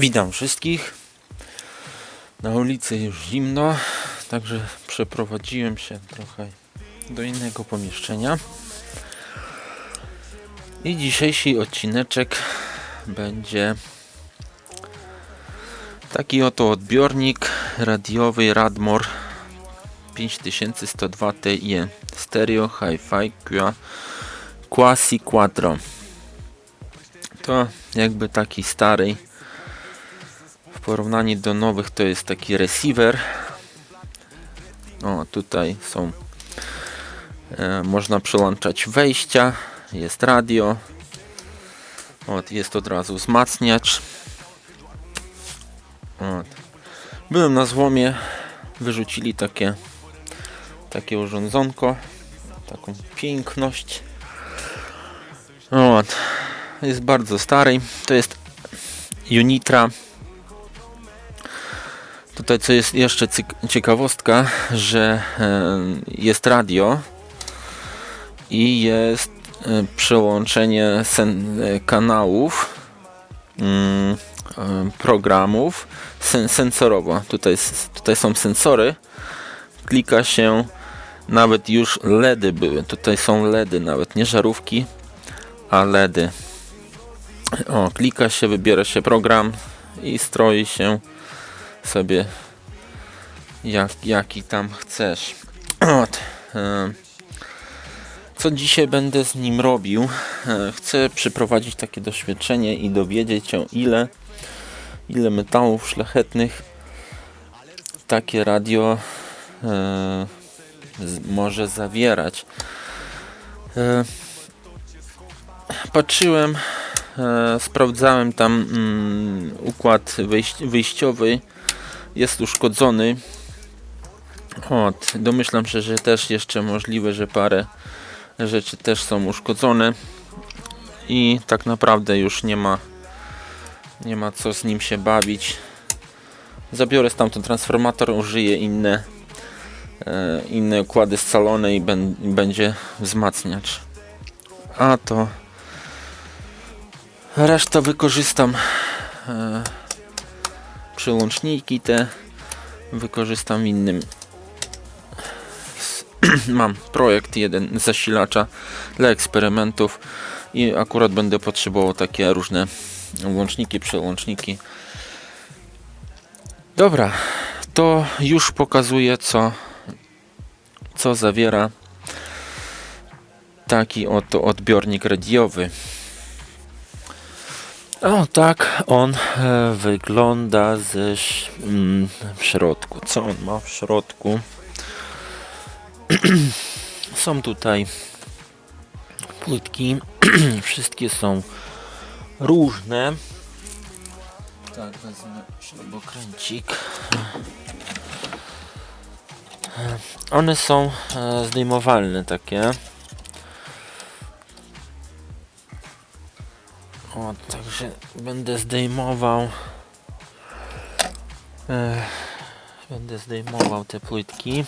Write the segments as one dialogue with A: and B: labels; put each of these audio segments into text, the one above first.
A: Witam wszystkich. Na ulicy już zimno, także przeprowadziłem się trochę do innego pomieszczenia. I dzisiejszy odcineczek będzie taki oto odbiornik radiowy Radmor 5102 TE Stereo Hi-Fi QA Quasi Quattro. To jakby taki stary w porównaniu do nowych to jest taki receiver. O, tutaj są e, można przyłączać wejścia, jest radio. Ot, jest od razu wzmacniacz. Ot. Byłem na złomie, wyrzucili takie takie urządzonko, taką piękność. Ot. Jest bardzo stary. To jest Unitra Tutaj co jest jeszcze ciekawostka, że e, jest radio i jest e, przełączenie e, kanałów mm, programów sen sensorowo. Tutaj, tutaj są sensory. Klika się nawet już LEDy były. Tutaj są LEDy nawet, nie żarówki, a LEDy. O, klika się, wybiera się program i stroi się sobie jak, jaki tam chcesz. E, co dzisiaj będę z nim robił? E, chcę przeprowadzić takie doświadczenie i dowiedzieć się ile ile metałów szlachetnych takie radio e, może zawierać. patrzyłem, sprawdzałem tam mm, układ wyjściowy jest uszkodzony. Ot, domyślam się, że też jeszcze możliwe, że parę rzeczy też są uszkodzone i tak naprawdę już nie ma nie ma co z nim się bawić. Zabiorę stamtąd transformator, użyję inne e, inne układy scalone i, ben, będzie wzmacniacz. A to resztę wykorzystam e, przełączniki te wykorzystam w innym. Mam projekt jeden zasilacza dla eksperymentów i akurat będę potrzebował takie różne łączniki, przełączniki. Dobra to już pokazuję co co zawiera taki oto odbiornik radiowy o tak on e, wygląda ze mm, w środku. Co on ma w środku? są tutaj płytki. Wszystkie są różne. Tak, wezmę śrubokręcik. One są e, zdejmowalne takie. O, także będę zdejmował e, będę zdejmował te płytki.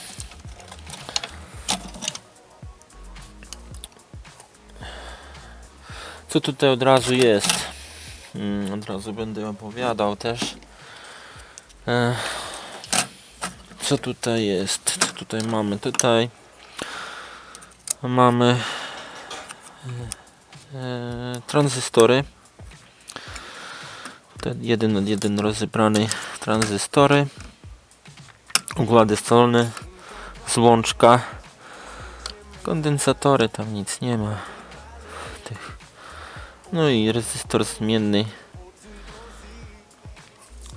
A: Co tutaj od razu jest? Hmm, od razu będę opowiadał też. E, co tutaj jest? Co tutaj mamy? Tutaj mamy e, tranzystory. Ten jeden jeden rozebrany tranzystory. Układy scalone złączka. Kondensatory tam nic nie ma. Tych. No i rezystor zmienny.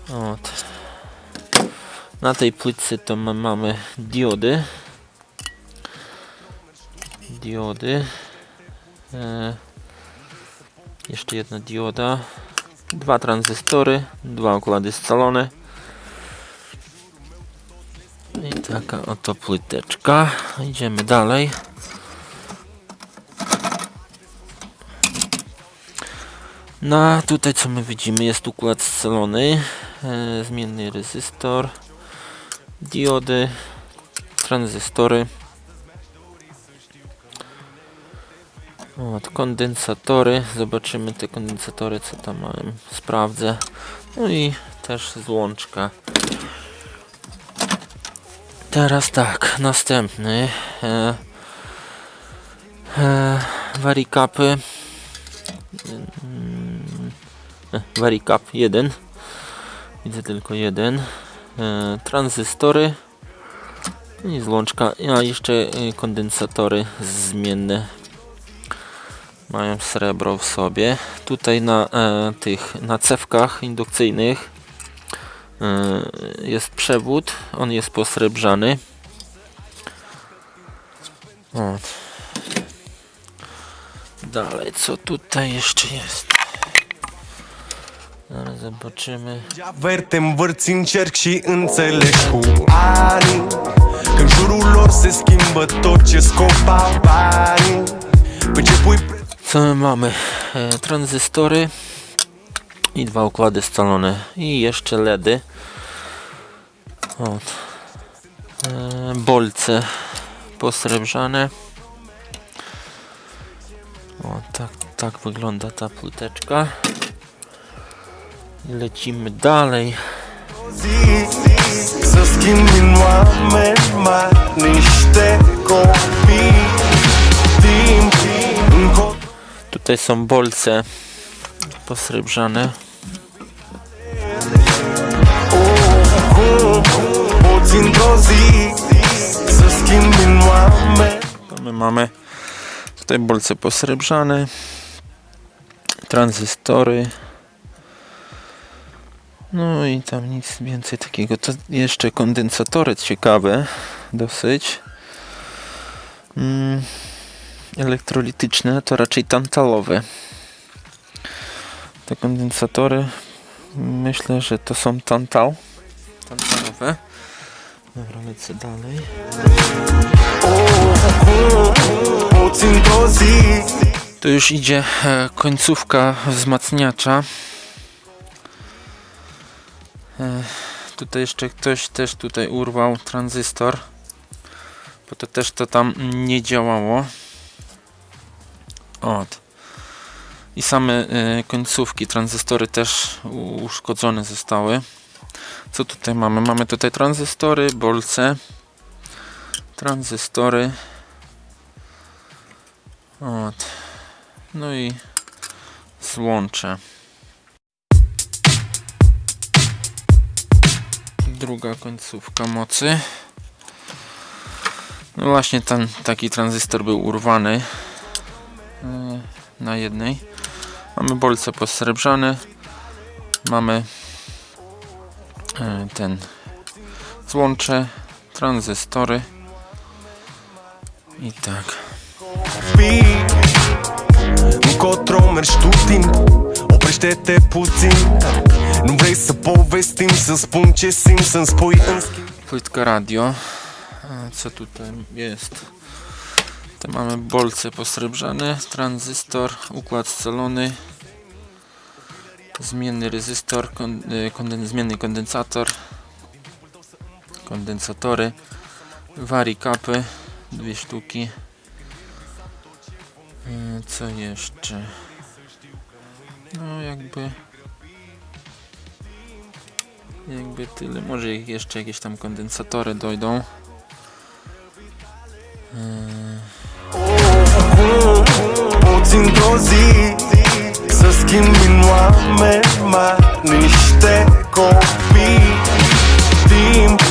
A: Ot. na tej płytce to my mamy diody. Diody. E, jeszcze jedna dioda dwa tranzystory, dwa układy scalone i taka oto płyteczka. Idziemy dalej. No tutaj co my widzimy jest układ scalony, e, zmienny rezystor, diody, tranzystory. Kondensatory, zobaczymy te kondensatory, co tam mają, sprawdzę. No i też złączka. Teraz tak, następny. E, e, warikapy. E, Warikap 1. Widzę tylko jeden. E, tranzystory. I złączka. A jeszcze e, kondensatory zmienne. Mają srebro w sobie. Tutaj na e, tych na cewkach indukcyjnych e, jest przewód. On jest posrebrzany. O. Dalej, co tutaj jeszcze jest? Zaraz zobaczymy.
B: Aver te învârți în cerc și înțelegi cu ani Că în jurul lor se schimbă tot ce scopa banii Pe ce pui
A: Co my mamy? E, tranzystory i dwa układy scalone i jeszcze LEDy. Od. E, bolce posrebrzane. O, tak, tak wygląda ta płyteczka. I lecimy dalej.
B: zi
A: Tutaj są bolce posrebrzane. To my mamy tutaj bolce posrebrzane, tranzystory. No i tam nic więcej takiego. To jeszcze kondensatory ciekawe, dosyć. Mm, elektrolityczne to raczej tantalowe. Te kondensatory myślę, że to są tantal. Tantalowe. Dobra, lecę dalej. To już idzie e, końcówka wzmacniacza. E, Tutaj jeszcze ktoś też tutaj urwał tranzystor, bo to też to tam nie działało. Od. I same e, końcówki, tranzystory też uszkodzone zostały. Co tutaj mamy? Mamy tutaj tranzystory, bolce, tranzystory. Od. No i złącze. Druga końcówka mocy. No właśnie ten taki tranzystor był urwany na jednej. Mamy bolce posrebrzane. Mamy e, ten złącze, tranzystory. I tak.
B: Încotro mergi tu timp Oprește-te puțin Nu vrei să povestim Să spun ce simt Să-mi spui în schimb
A: Płytka radio. A Co tutaj jest? Tu mamy bolce posrebrzane, tranzystor, układ scalony, zmienny rezystor, y, konden, zmienny kondensator, kondensatory, warikapy, dwie sztuki. Y, Co jeszcze? No jakby jakby tyle. Może jeszcze jakieś tam kondensatory dojdą.
B: Poți într-o zi Să schimbi în oameni mari Niște copii. Timp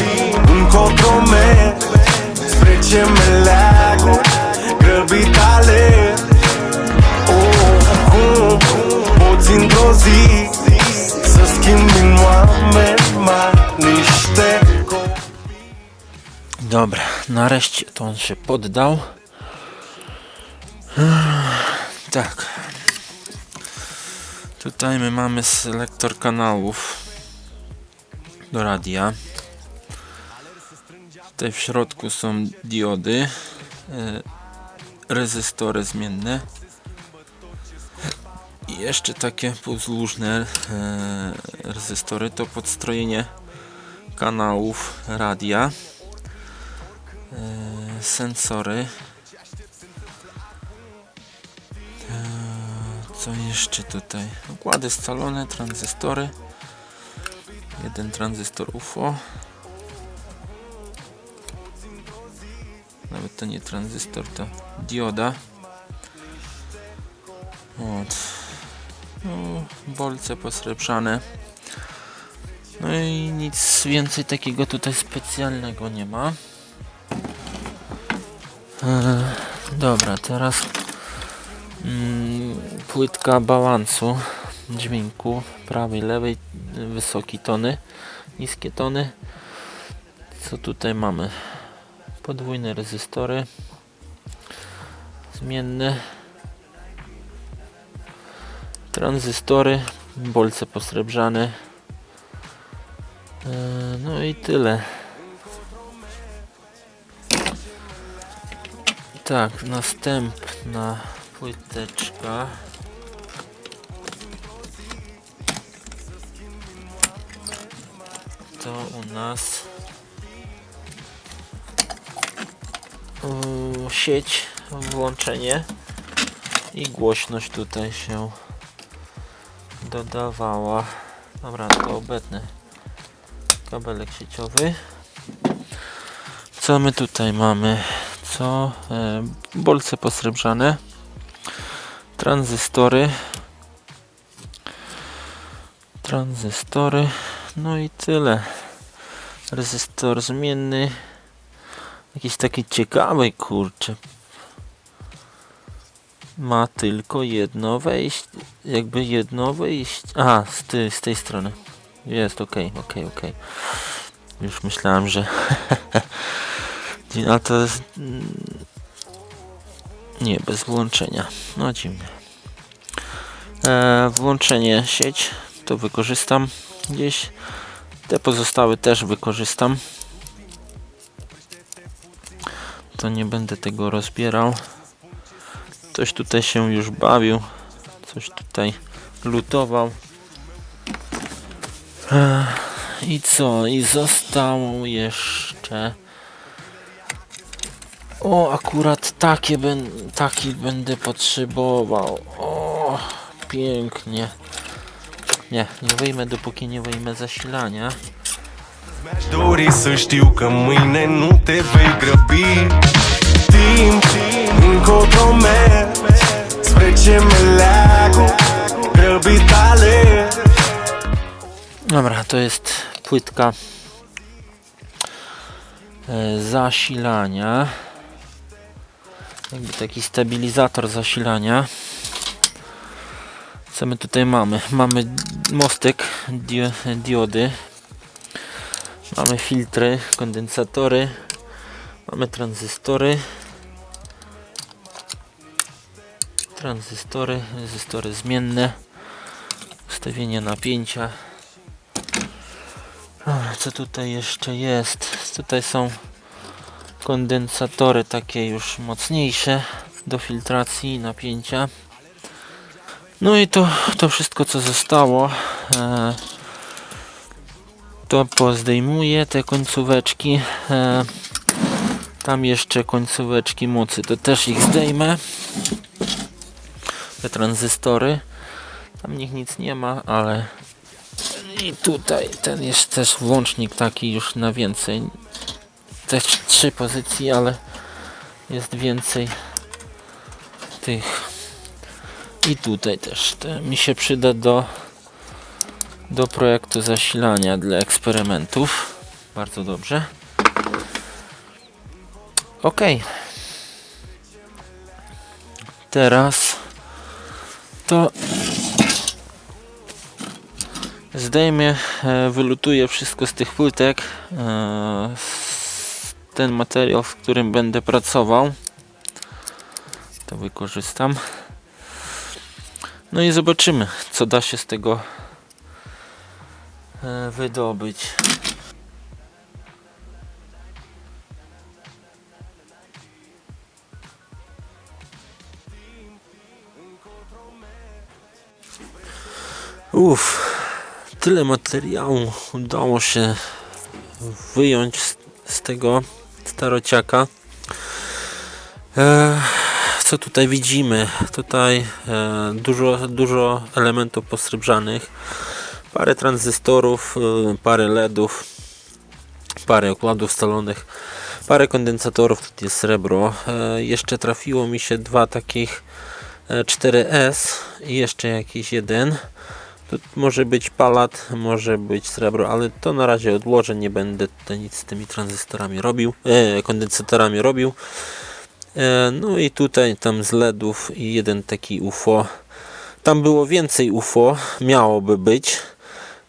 B: încotro mergi Spre ce meleagă Grăbit alerg Oh, cum Poți într-o zi Să schimbi în oameni mari Niște copii.
A: Dobra, nareszcie to on się poddał. Tak. Tutaj my mamy selektor kanałów do radia. Tutaj w środku są diody, e, rezystory zmienne i jeszcze takie półzlużne e, rezystory to podstrojenie kanałów radia e, sensory Co jeszcze tutaj? Układy scalone, tranzystory. Jeden tranzystor UFO. Nawet to nie tranzystor, to dioda. Od. No, bolce posrebrzane. No i nic więcej takiego tutaj specjalnego nie ma. E, dobra, teraz mm, płytka balansu dźwięku prawej, lewej, wysokie tony, niskie tony. Co tutaj mamy? Podwójne rezystory, zmienne, tranzystory, bolce posrebrzane. E, No i tyle. Tak, następna płyteczka. To u nas sieć, włączenie i głośność tutaj się dodawała. Dobra, to obetnę kabelek sieciowy. Co my tutaj mamy? Co? E, bolce posrebrzane, tranzystory, tranzystory, no i tyle. Rezystor zmienny, jakiś taki ciekawy, kurczę. Ma tylko jedno wejście, jakby jedno wyjście. A, z, ty, z tej strony. Jest, okej, okej, okej. Już myślałem, że... A to jest... Nie, bez włączenia. No dziwnie. E, włączenie sieć to wykorzystam gdzieś. Te pozostałe też wykorzystam. To nie będę tego rozbierał. Ktoś tutaj się już bawił. Coś tutaj lutował. I co? I zostało jeszcze... O, akurat takie ben, taki będę potrzebował. O, pięknie. Nie, nie wyjmę dopóki nie wyjmę zasilania.
B: Dori să știu că mâine nu te vei grăbi Timp, încotro mergi Spre ce meleagul Grăbit alergi
A: Dobra, to jest płytka e, zasilania. Jakby taki stabilizator zasilania. Co my tutaj mamy? Mamy mostek dio, diody. Mamy filtry, kondensatory. Mamy tranzystory. Tranzystory, rezystory zmienne. Ustawienie napięcia. Dobra, co tutaj jeszcze jest? Tutaj są kondensatory takie już mocniejsze do filtracji napięcia. No i to, to wszystko co zostało e, to pozdejmuję te końcóweczki. E, tam jeszcze końcóweczki mocy, to też ich zdejmę. Te tranzystory. Tam nich nic nie ma, ale i tutaj ten jest też włącznik taki już na więcej. Też trzy pozycje, ale jest więcej tych. I tutaj też te mi się przyda do do projektu zasilania dla eksperymentów. Bardzo dobrze. Ok. Teraz to zdejmę, e, wylutuję wszystko z tych płytek. e, Ten materiał, w którym będę pracował, to wykorzystam. No i zobaczymy, co da się z tego e, wydobyć. Uff, tyle materiału udało się wyjąć z, z tego starociaka. E, co tutaj widzimy? Tutaj e, dużo, dużo elementów posrebrzanych, parę tranzystorów, e, parę LEDów, parę okładów stalonych, parę kondensatorów, tutaj jest srebro. E, jeszcze trafiło mi się dwa takich e, 4S i jeszcze jakiś jeden. To może być palat, może być srebro, ale to na razie odłożę, nie będę tutaj nic z tymi tranzystorami robił, e, kondensatorami robił. E, No i tutaj tam z LEDów jeden taki UFO. Tam było więcej UFO, miałoby być,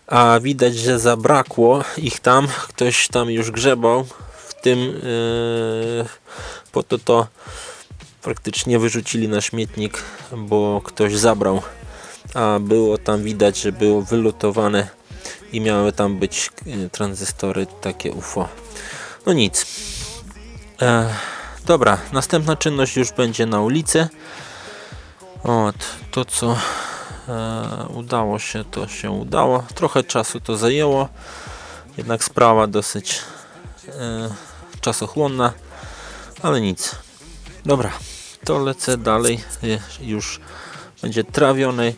A: a widać, że zabrakło ich tam. Ktoś tam już grzebał w tym, e, po to to praktycznie wyrzucili na śmietnik, bo ktoś zabrał. A było tam widać, że było wylutowane i miały tam być e, tranzystory takie UFO. No nic. Dobra, następna czynność już będzie na ulicy. Od to co e, udało się, to się udało. Trochę czasu to zajęło, jednak sprawa dosyć e, czasochłonna, ale nic. Dobra, to lecę dalej. E, Już będzie trawiony,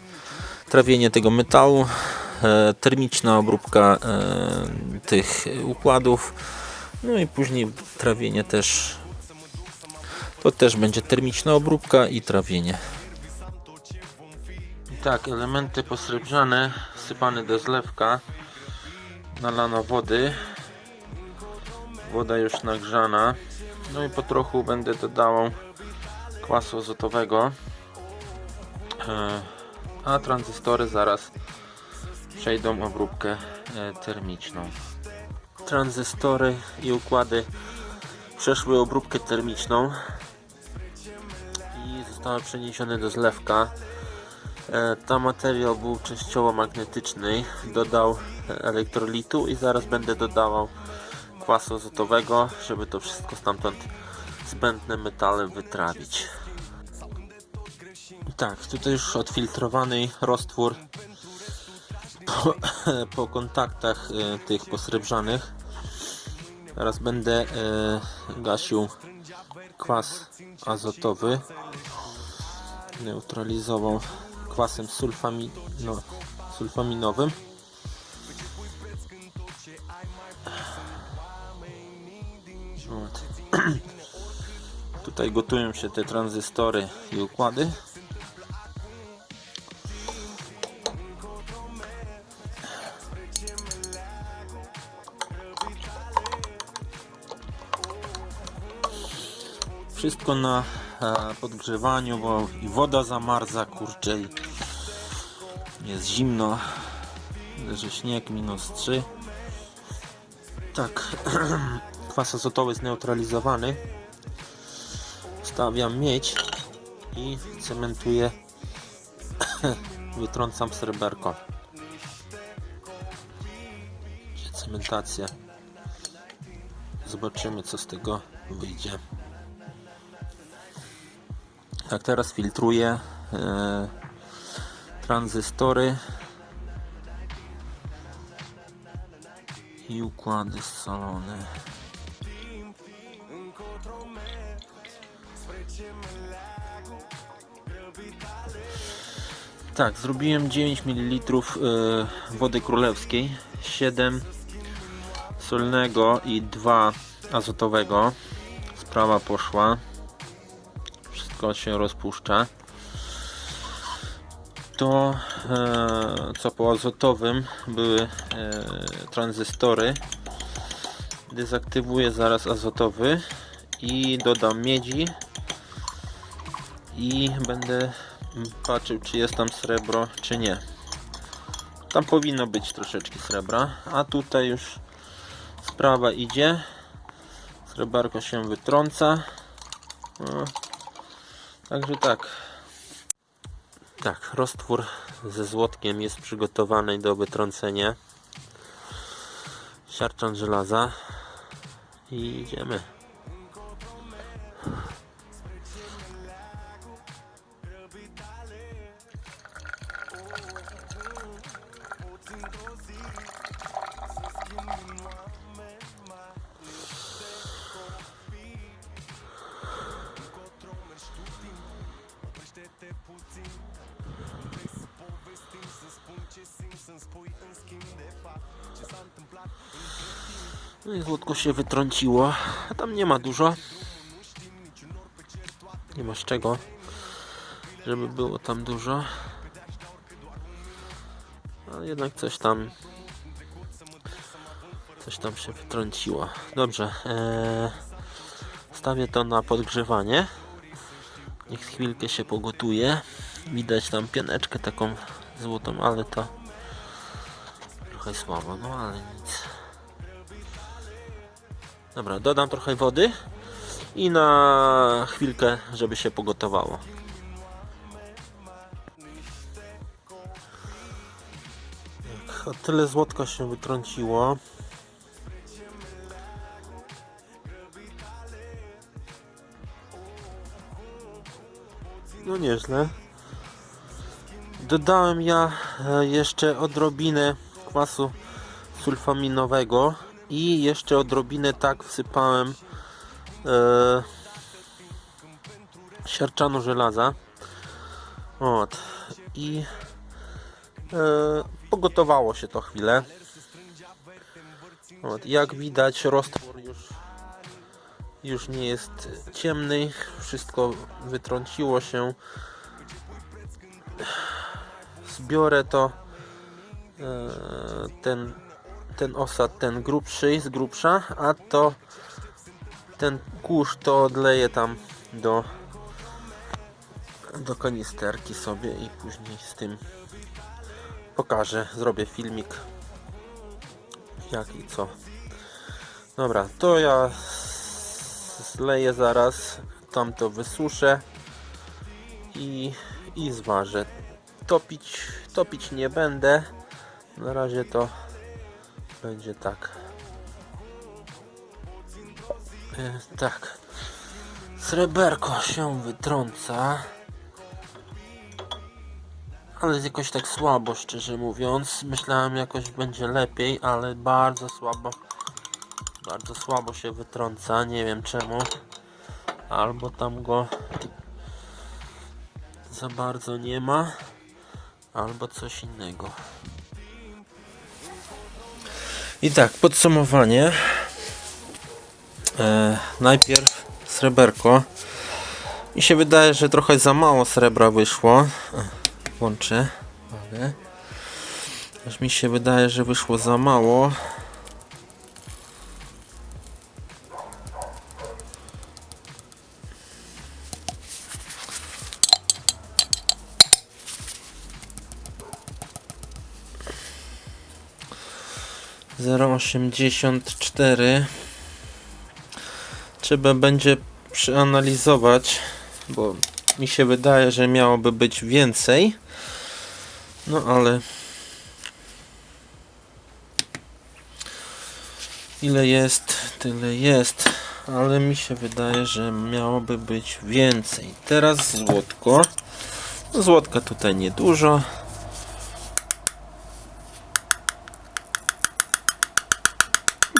A: trawienie tego metalu, e, termiczna obróbka e, tych układów. No i później trawienie też to też będzie termiczna obróbka i trawienie. Tak, elementy posrebrzane, sypane do zlewka, nalano wody, woda już nagrzana, no i po trochu będę dodawał kwasu azotowego, E, a tranzystory zaraz przejdą obróbkę e, termiczną. Tranzystory i układy przeszły obróbkę termiczną zostały przeniesione do zlewka. E, Ta materiał był częściowo magnetyczny, dodał elektrolitu i zaraz będę dodawał kwasu azotowego, żeby to wszystko stamtąd zbędne metale wytrawić. Tak, tutaj już odfiltrowany roztwór po, po kontaktach e, tych posrebrzanych. Teraz będę e, gasił kwas azotowy. Neutralizował kwasem sulfamino, sulfaminowym. Tutaj gotują się te tranzystory i układy. Wszystko na e, podgrzewaniu, bo i woda zamarza, kurczę, i jest zimno. Leży śnieg, minus 3. Tak, kwas azotowy zneutralizowany. Stawiam miedź i cementuję, wytrącam sreberko. Cementacja. Zobaczymy co z tego wyjdzie. Tak, teraz filtruję e, tranzystory i układy scalone. Tak, zrobiłem 9 ml e, wody królewskiej, 7 solnego i 2 azotowego. Sprawa poszła wszystko się rozpuszcza. To e, co po azotowym były e, tranzystory. Dezaktywuję zaraz azotowy i dodam miedzi i będę patrzył czy jest tam srebro czy nie. Tam powinno być troszeczkę srebra, a tutaj już sprawa idzie. Srebarko się wytrąca. Także tak. Tak, roztwór ze złotkiem jest przygotowany do wytrącenia. Siarczan żelaza. I idziemy. No i złotko się wytrąciło. A tam nie ma dużo. Nie ma z czego, żeby było tam dużo. Ale jednak coś tam coś tam się wytrąciło. Dobrze. Eee, stawię to na podgrzewanie. Niech chwilkę się pogotuje. Widać tam pianeczkę taką złotą, ale to trochę słabo, no ale nic. Dobra, dodam trochę wody i na chwilkę, żeby się pogotowało. Tak, o tyle złotka się wytrąciło. No nieźle. Dodałem ja e, jeszcze odrobinę kwasu sulfaminowego i jeszcze odrobinę tak wsypałem e, siarczanu żelaza. Ot. I e, pogotowało się to chwilę. Ot. Jak widać roztwór już już nie jest ciemny, wszystko wytrąciło się. Zbiorę to e, ten, ten osad, ten grubszy z grubsza, a to ten kurz to odleję tam do do kanisterki sobie i później z tym pokażę, zrobię filmik jak i co. Dobra, to ja zleję zaraz, tam to wysuszę i, i zważę. Topić, topić nie będę. Na razie to będzie tak. E, tak. Sreberko się wytrąca. Ale jakoś tak słabo, szczerze mówiąc. Myślałem jakoś będzie lepiej, ale bardzo słabo. Bardzo słabo się wytrąca, nie wiem czemu. Albo tam go za bardzo nie ma, albo coś innego. I tak, podsumowanie. E, najpierw sreberko. Mi się wydaje, że trochę za mało srebra wyszło. E, Włączę. Aż mi się wydaje, że wyszło za mało. Zero osiemdziesiąt cztery. Trzeba będzie przeanalizować, bo mi się wydaje, że miałoby być więcej. No ale ile jest, tyle jest. Ale mi się wydaje, że miałoby być więcej. Teraz złotko. Złotka tutaj niedużo.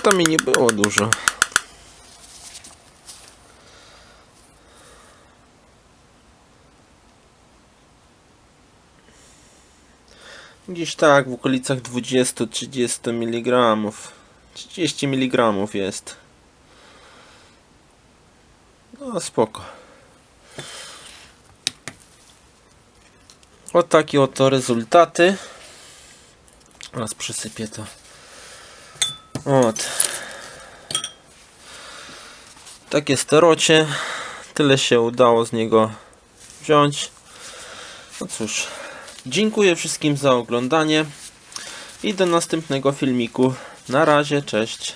A: To mi nie było dużo. Gdzieś tak w okolicach 20-30 mg. 30 mg jest. No spoko. O takie oto rezultaty. Teraz przysypię to. Ot. Takie sterocie. Tyle się udało z niego wziąć. No cóż. Dziękuję wszystkim za oglądanie. I do następnego filmiku. Na razie, cześć.